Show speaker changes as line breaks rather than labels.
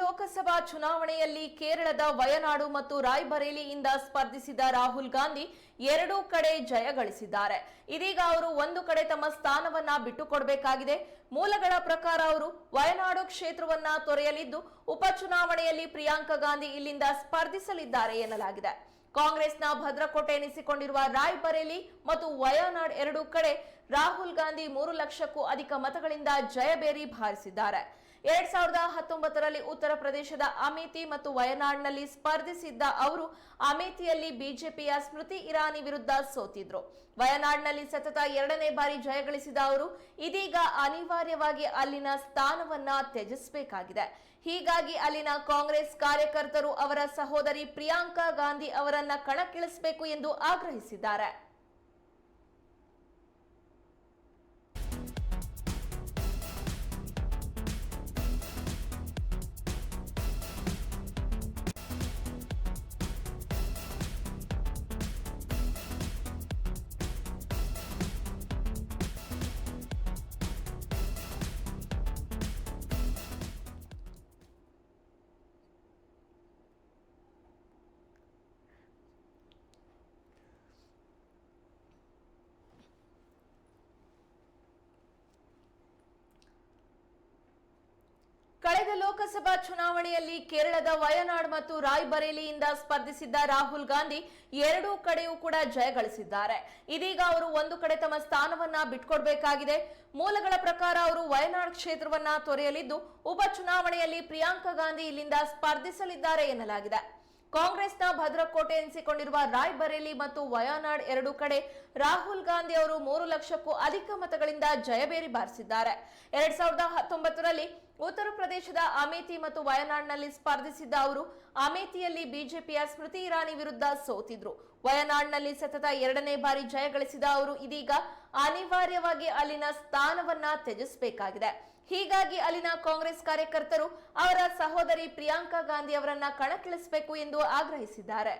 ಲೋಕಸಭಾ ಚುನಾವಣೆಯಲ್ಲಿ ಕೇರಳದ ವಯನಾಡು ಮತ್ತು ರಾಯ್ಬರೇಲಿಯಿಂದ ಸ್ಪರ್ಧಿಸಿದ ರಾಹುಲ್ ಗಾಂಧಿ ಎರಡೂ ಕಡೆ ಜಯ ಗಳಿಸಿದ್ದಾರೆ. ಇದೀಗ ಅವರು ಒಂದು ಕಡೆ ತಮ್ಮ ಸ್ಥಾನವನ್ನ ಬಿಟ್ಟುಕೊಡಬೇಕಾಗಿದೆ. ಮೂಲಗಳ ಪ್ರಕಾರ ಅವರು ವಯನಾಡು ಕ್ಷೇತ್ರವನ್ನ ತೊರೆಯಲಿದ್ದು, ಉಪಚುನಾವಣೆಯಲ್ಲಿ ಪ್ರಿಯಾಂಕಾ ಗಾಂಧಿ ಇಲ್ಲಿಂದ ಸ್ಪರ್ಧಿಸಲಿದ್ದಾರೆ ಎನ್ನಲಾಗಿದೆ. ಕಾಂಗ್ರೆಸ್ನ ಭದ್ರಕೋಟೆ ಎನಿಸಿಕೊಂಡಿರುವ ರಾಯ್ಬರೇಲಿ ಮತ್ತು ವಯನಾಡ್ ಎರಡೂ ಕಡೆ ರಾಹುಲ್ ಗಾಂಧಿ ಮೂರು ಲಕ್ಷಕ್ಕೂ ಅಧಿಕ ಮತಗಳಿಂದ ಜಯಬೇರಿ ಬಾರಿಸಿದ್ದಾರೆ ಎರಡ್ ಸಾವಿರದ ಹತ್ತೊಂಬತ್ತರಲ್ಲಿ ಉತ್ತರ ಪ್ರದೇಶದ ಅಮೇಥಿ ಮತ್ತು ವಯನಾಡ್ನಲ್ಲಿ ಸ್ಪರ್ಧಿಸಿದ್ದ ಅವರು ಅಮೇಥಿಯಲ್ಲಿ ಬಿಜೆಪಿಯ ಸ್ಮೃತಿ ಇರಾನಿ ವಿರುದ್ಧ ಸೋತಿದ್ರು. ವಯನಾಡ್ನಲ್ಲಿ ಸತತ ಎರಡನೇ ಬಾರಿ ಜಯಗಳಿಸಿದ ಅವರು ಇದೀಗ ಅನಿವಾರ್ಯವಾಗಿ ಅಲ್ಲಿನ ಸ್ಥಾನವನ್ನ ತ್ಯಜಿಸಬೇಕಾಗಿದೆ. ಹೀಗಾಗಿ ಅಲ್ಲಿನ ಕಾಂಗ್ರೆಸ್ ಕಾರ್ಯಕರ್ತರು ಅವರ ಸಹೋದರಿ ಪ್ರಿಯಾಂಕಾ ಗಾಂಧಿ ಅವರನ್ನ ಕಣಕ್ಕಿಳಿಸಬೇಕು ಎಂದು ಆಗ್ರಹಿಸಿದ್ದಾರೆ. ಕಳೆದ ಲೋಕಸಭಾ ಚುನಾವಣೆಯಲ್ಲಿ ಕೇರಳದ ವಯನಾಡ್ ಮತ್ತು ರಾಯ್ಬರೇಲಿಯಿಂದ ಸ್ಪರ್ಧಿಸಿದ್ದ ರಾಹುಲ್ ಗಾಂಧಿ ಎರಡೂ ಕಡೆಯೂ ಕೂಡ ಜಯ ಗಳಿಸಿದ್ದಾರೆ. ಇದೀಗ ಅವರು ಒಂದು ಕಡೆ ತಮ್ಮ ಸ್ಥಾನವನ್ನ ಬಿಟ್ಕೊಡ್ಬೇಕಾಗಿದೆ. ಮೂಲಗಳ ಪ್ರಕಾರ ಅವರು ವಯನಾಡ್ ಕ್ಷೇತ್ರವನ್ನ ತೊರೆಯಲಿದ್ದು ಉಪಚುನಾವಣೆಯಲ್ಲಿ ಪ್ರಿಯಾಂಕಾ ಗಾಂಧಿ ಇಲ್ಲಿಂದ ಸ್ಪರ್ಧಿಸಲಿದ್ದಾರೆ ಎನ್ನಲಾಗಿದೆ. ಕಾಂಗ್ರೆಸ್ನ ಭದ್ರಕೋಟೆ ಎನಿಸಿಕೊಂಡಿರುವ ರಾಯ್ಬರೇಲಿ ಮತ್ತು ವಯನಾಡ್ ಎರಡು ಕಡೆ ರಾಹುಲ್ ಗಾಂಧಿ ಅವರು ಮೂರು ಲಕ್ಷಕ್ಕೂ ಅಧಿಕ ಮತಗಳಿಂದ ಜಯಬೇರಿ ಬಾರಿಸಿದ್ದಾರೆ. ಎರಡ್ ಸಾವಿರದ ಹತ್ತೊಂಬತ್ತರಲ್ಲಿ ಉತ್ತರ ಪ್ರದೇಶದ ಅಮೇಥಿ ಮತ್ತು ವಯನಾಡ್ನಲ್ಲಿ ಸ್ಪರ್ಧಿಸಿದ್ದ ಅವರು ಅಮೇಥಿಯಲ್ಲಿ ಬಿಜೆಪಿಯ ಸ್ಮೃತಿ ಇರಾನಿ ವಿರುದ್ಧ ಸೋತಿದ್ರು. ವಯನಾಡ್ನಲ್ಲಿ ಸತತ ಎರಡನೇ ಬಾರಿ ಜಯ ಗಳಿಸಿದ ಅವರು ಇದೀಗ ಅನಿವಾರ್ಯವಾಗಿ ಅಲ್ಲಿನ ಸ್ಥಾನವನ್ನ ತ್ಯಜಿಸಬೇಕಾಗಿದೆ. ಹೀಗಾಗಿ ಅಲ್ಲಿನ ಕಾಂಗ್ರೆಸ್ ಕಾರ್ಯಕರ್ತರು ಅವರ ಸಹೋದರಿ ಪ್ರಿಯಾಂಕಾ ಗಾಂಧಿ ಅವರನ್ನ ಕಣಕ್ಕಿಳಿಸಬೇಕು ಎಂದು ಆಗ್ರಹಿಸಿದ್ದಾರೆ.